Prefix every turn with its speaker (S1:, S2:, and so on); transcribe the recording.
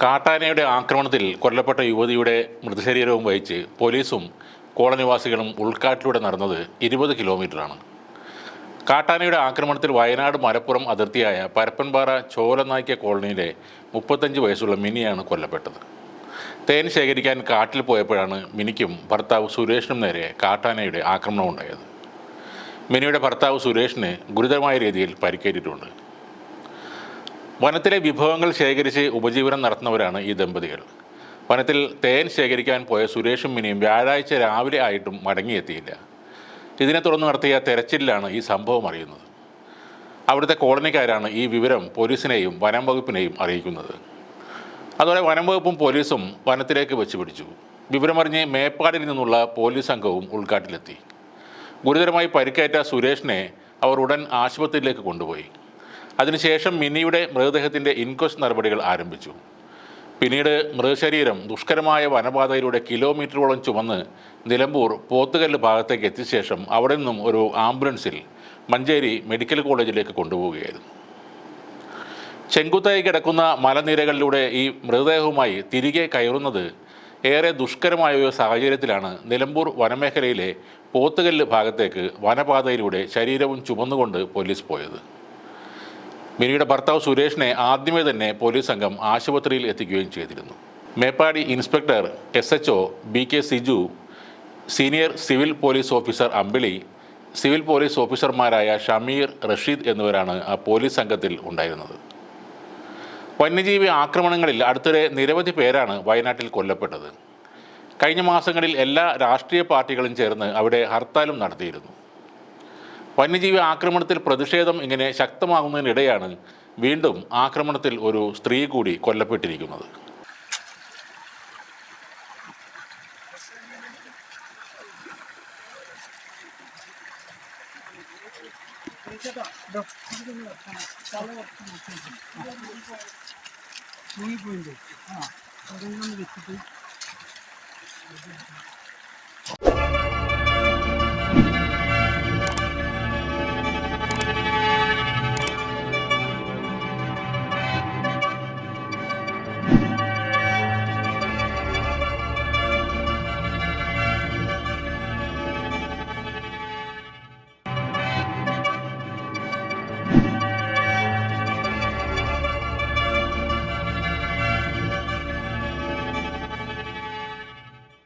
S1: കാട്ടാനയുടെ ആക്രമണത്തിൽ കൊല്ലപ്പെട്ട യുവതിയുടെ മൃതശരീരവും വഹിച്ച് പോലീസും കോളനിവാസികളും ഉൾക്കാട്ടിലൂടെ നടന്നത് ഇരുപത് കിലോമീറ്ററാണ്. കാട്ടാനയുടെ ആക്രമണത്തിൽ വയനാട് മലപ്പുറം അതിർത്തിയായ പരപ്പൻപാറ ചോലനായ്ക്ക കോളനിയിലെ മുപ്പത്തഞ്ച് വയസ്സുള്ള മിനിയാണ് കൊല്ലപ്പെട്ടത്. തേൻ ശേഖരിക്കാൻ കാട്ടിൽ പോയപ്പോഴാണ് മിനിക്കും ഭർത്താവ് സുരേഷിനും നേരെ കാട്ടാനയുടെ ആക്രമണം ഉണ്ടായത്. മിനിയുടെ ഭർത്താവ് സുരേഷിന് ഗുരുതരമായ രീതിയിൽ പരിക്കേറ്റിട്ടുണ്ട്. വനത്തിലെ വിഭവങ്ങൾ ശേഖരിച്ച് ഉപജീവനം നടത്തുന്നവരാണ് ഈ ദമ്പതികൾ. വനത്തിൽ തേൻ ശേഖരിക്കാൻ പോയ സുരേഷും മിനിയും വ്യാഴാഴ്ച രാവിലെ ആയിട്ടും മടങ്ങിയെത്തിയില്ല. ഇതിനെ തുടർന്ന് നടത്തിയ തെരച്ചിലാണ് ഈ സംഭവം അറിയുന്നത്. അവിടുത്തെ കോളനിക്കാരാണ് ഈ വിവരം പോലീസിനെയും വനം വകുപ്പിനെയും അറിയിക്കുന്നത്. അതോടെ വനംവകുപ്പും പോലീസും വനത്തിലേക്ക് വെച്ച് പിടിച്ചു വിവരമറിഞ്ഞ് മേപ്പാടിൽ നിന്നുള്ള പോലീസ് സംഘവും ഉൾക്കാട്ടിലെത്തി. ഗുരുതരമായി പരിക്കേറ്റ സുരേഷിനെ അവർ ഉടൻ ആശുപത്രിയിലേക്ക് കൊണ്ടുപോയി. അതിനുശേഷം മിനിയുടെ മൃതദേഹത്തിന്റെ ഇൻക്വസ്റ്റ് നടപടികൾ ആരംഭിച്ചു. പിന്നീട് മൃതശരീരം ദുഷ്കരമായ വനപാതയിലൂടെ കിലോമീറ്ററോളം ചുമന്ന് നിലമ്പൂർ പോത്തുകല്ല് ഭാഗത്തേക്ക് എത്തിയ ശേഷം അവിടെ നിന്നും ഒരു ആംബുലൻസിൽ മഞ്ചേരി മെഡിക്കൽ കോളേജിലേക്ക് കൊണ്ടുപോവുകയായിരുന്നു. ചെങ്കുത്തായി കിടക്കുന്ന മലനിരകളിലൂടെ ഈ മൃതദേഹവുമായി തിരികെ കയറുന്നത് ഏറെ ദുഷ്കരമായ ഒരു സാഹചര്യത്തിലാണ് നിലമ്പൂർ വനമേഖലയിലെ പോത്തുകല്ല് ഭാഗത്തേക്ക് വനപാതയിലൂടെ ശരീരവും ചുമന്നുകൊണ്ട് പോലീസ് പോയത്. മിനിയുടെ ഭർത്താവ് സുരേഷിനെ ആദ്യമേ തന്നെ പോലീസ് സംഘം ആശുപത്രിയിൽ എത്തിക്കുകയും ചെയ്തിരുന്നു. Meppadi inspector S H B K Siju senior civil police officer Ambili civil police ഓഫീസർമാരായ ഷമീർ റഷീദ് എന്നിവരാണ് ആ പോലീസ് സംഘത്തിൽ ഉണ്ടായിരുന്നത്. വന്യജീവി ആക്രമണങ്ങളിൽ അടുത്തിടെ നിരവധി പേരാണ് വയനാട്ടിൽ കൊല്ലപ്പെട്ടത്. കഴിഞ്ഞ മാസങ്ങളിൽ എല്ലാ രാഷ്ട്രീയ പാർട്ടികളും ചേർന്ന് അവിടെ ഹർത്താലും നടത്തിയിരുന്നു. വന്യജീവി ആക്രമണത്തിൽ പ്രതിഷേധം ഇങ്ങനെ ശക്തമാകുന്നതിനിടെയാണ് വീണ്ടും ആക്രമണത്തിൽ ഒരു സ്ത്രീ കൂടി കൊല്ലപ്പെട്ടിരിക്കുന്നത്.
S2: മുങ്ങിപ്പോയിണ്ട് ആ അതെല്ലാം വെച്ചിട്ട്